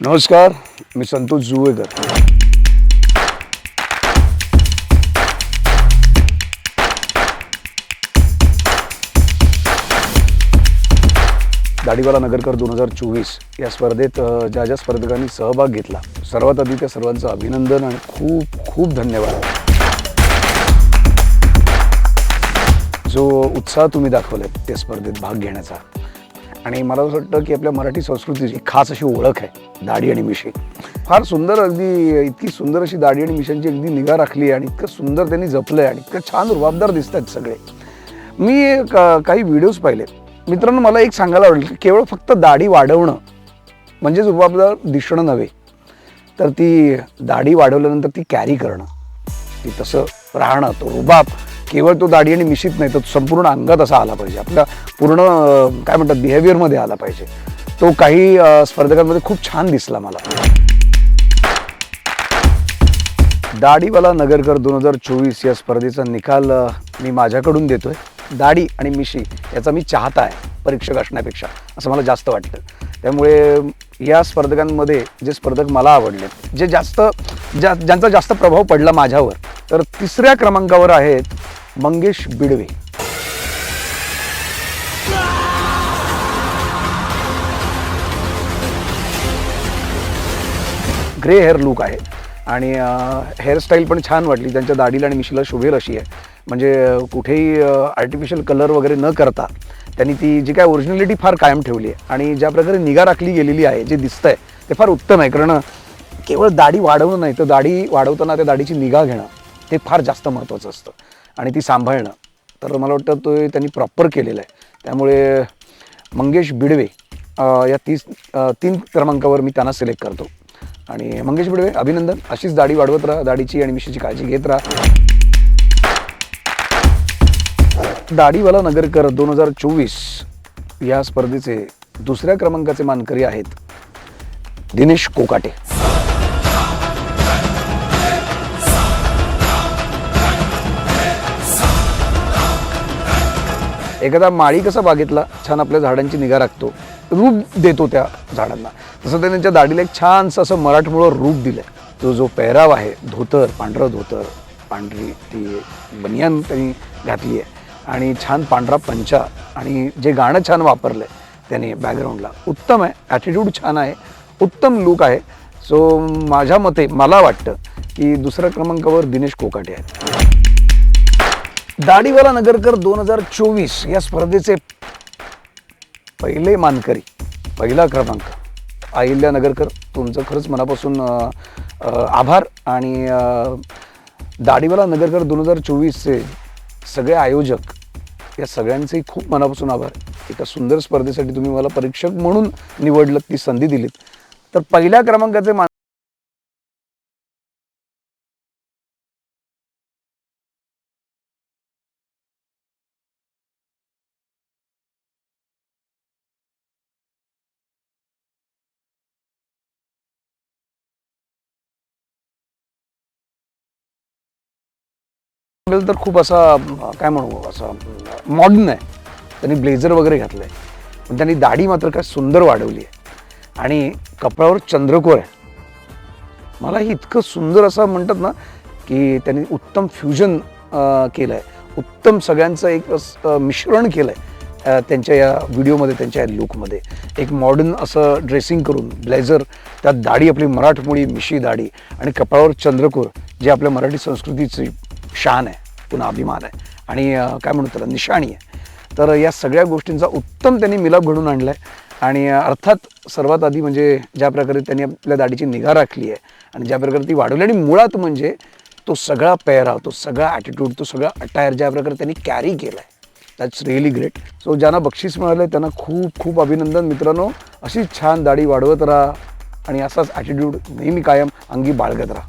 नमस्कार मी संतोष जुवेकर. दाढीवाला नगरकर दोन हजार चोवीस या स्पर्धेत ज्या ज्या स्पर्धकांनी सहभाग घेतला सर्वात आधी त्या सर्वांचं अभिनंदन आणि खूप खूप धन्यवाद. जो उत्साह तुम्ही दाखवलाय त्या स्पर्धेत भाग घेण्याचा आणि मला असं वाटतं की आपल्या मराठी संस्कृतीची एक खास अशी ओळख आहे दाढी आणि मिशी. फार सुंदर अगदी इतकी सुंदर अशी दाढी आणि मिशांची अगदी निगा राखली आहे आणि इतकं सुंदर त्यांनी जपलं आहे आणि इतकं छान रुबाबदार दिसत आहेत सगळे. मी का- काही व्हिडिओज पाहिले. मित्रांनो मला एक सांगायला आवडेल की केवळ फक्त दाढी वाढवणं म्हणजेच रुबाबदार दिसणं नव्हे तर ती दाढी वाढवल्यानंतर ती कॅरी करणं. ती तसं राहणं तो रुबाब केवळ तो दाढी आणि मिशीत नाही तर संपूर्ण अंगात असा आला पाहिजे. आपल्या पूर्ण काय म्हणतात बिहेवियरमध्ये आला पाहिजे. तो काही स्पर्धकांमध्ये खूप छान दिसला मला. दाढीवाला नगरकर दोन हजार चोवीस या स्पर्धेचा निकाल मी माझ्याकडून देतोय. दाढी आणि मिशी याचा मी चाहता आहे परीक्षक असण्यापेक्षा असं मला जास्त वाटतं. त्यामुळे या स्पर्धकांमध्ये जे स्पर्धक मला आवडले जे जास्त ज्या ज्यांचा जास्त प्रभाव पडला माझ्यावर तर तिसऱ्या क्रमांकावर आहेत Mangesh Bidwe. Grey hair look आहे. आणि हेअरस्टाईल पण छान वाटली. त्यांच्या दाढीला आणि मिशीला शोभेल अशी आहे. म्हणजे कुठेही आर्टिफिशियल कलर वगैरे न करता त्यांनी ती जी काय ओरिजिनॅलिटी फार कायम ठेवली आहे. आणि ज्या प्रकारे निगा राखली गेलेली आहे जे दिसतंय ते फार उत्तम आहे. कारण केवळ दाढी वाढवणं नाही तर दाढी वाढवताना त्या दाढीची निगा घेणं ते फार जास्त महत्त्वाचं असतं. आणि ती सांभाळणं. तर मला वाटतं तो त्यांनी प्रॉपर केलेलं आहे. त्यामुळे मंगेश बिडवे या तीस तीन क्रमांकावर मी त्यांना सिलेक्ट करतो. आणि मंगेश बिडवे अभिनंदन. अशीच दाढी वाढवत राहा. दाढीची आणि मिशीची काळजी घेत राहा. दाढीवाला नगरकर दोन हजार चोवीस या स्पर्धेचे दुसऱ्या क्रमांकाचे मानकरी आहेत दिनेश कोकाटे. एखादा माळी कसा बागेतला छान आपल्या झाडांची निगा राखतो रूप देतो त्या झाडांना. तसं त्याने त्यांच्या दाढीला एक छानसं असं मराठमोळं रूप दिलं आहे तो जो पेहराव आहे धोतर पांढरं धोतर पांढरी ती बनियान त्यांनी घातली आहे. आणि छान पांढरा पंचा आणि जे गाणं छान वापरलं आहे त्याने बॅकग्राऊंडला उत्तम आहे ॲटिट्यूड छान आहे उत्तम लुक आहे. सो माझ्या मते मला वाटतं की दुसऱ्या क्रमांकावर दिनेश कोकाटे आहेत. दाढीवाला नगरकर दोन हजार चोवीस या स्पर्धेचे पहिले मानकरी पहिला क्रमांक. अहिल्या नगरकर तुमचं खरंच मनापासून आभार आणि दाडीवाला दाढीवाला नगरकर दोन हजार चोवीसचे सगळे आयोजक या सगळ्यांचेही खूप मनापासून आभार. एका सुंदर स्पर्धेसाठी तुम्ही मला परीक्षक म्हणून निवडलं ती संधी दिलीत. तर पहिल्या क्रमांकाचे मान तर खूप असा काय म्हणू असं मॉडर्न आहे. त्यांनी ब्लेझर वगैरे घातलं आहे. पण त्यांनी दाढी मात्र काय सुंदर वाढवली आहे. आणि कपड्यावर चंद्रकोर आहे. मला हे इतकं सुंदर असं म्हणतात ना की त्यांनी उत्तम फ्युजन केलं आहे उत्तम सगळ्यांचं एक मिश्रण केलं आहे त्यांच्या या व्हिडिओमध्ये त्यांच्या या लुकमध्ये एक मॉडर्न असं ड्रेसिंग करून ब्लेझर त्यात दाढी आपली मराठमोळी मिशी दाढी आणि कपाळावर चंद्रकोर जे आपल्या मराठी संस्कृतीची शान आहे पुन्हा अभिमान आहे. आणि काय म्हणू त्याला निशाणी आहे. तर या सगळ्या गोष्टींचा उत्तम त्यांनी मिलाप घडून आणला आहे आणि अर्थात सर्वात आधी म्हणजे ज्या प्रकारे त्यांनी आपल्या दाढीची निगा राखली आहे आणि ज्या प्रकारे ती वाढवली आणि मुळात म्हणजे तो सगळा पेहराव तो सगळा ॲटिट्यूड तो सगळा अटायर ज्या प्रकारे त्यांनी कॅरी केला आहे दॅट्स रिअली ग्रेट सो ज्यांना बक्षीस मिळालं आहे त्यांना खूप खूप अभिनंदन. मित्रांनो अशीच छान दाढी वाढवत राहा आणि असाच ॲटिट्यूड नेहमी कायम अंगी बाळगत राहा.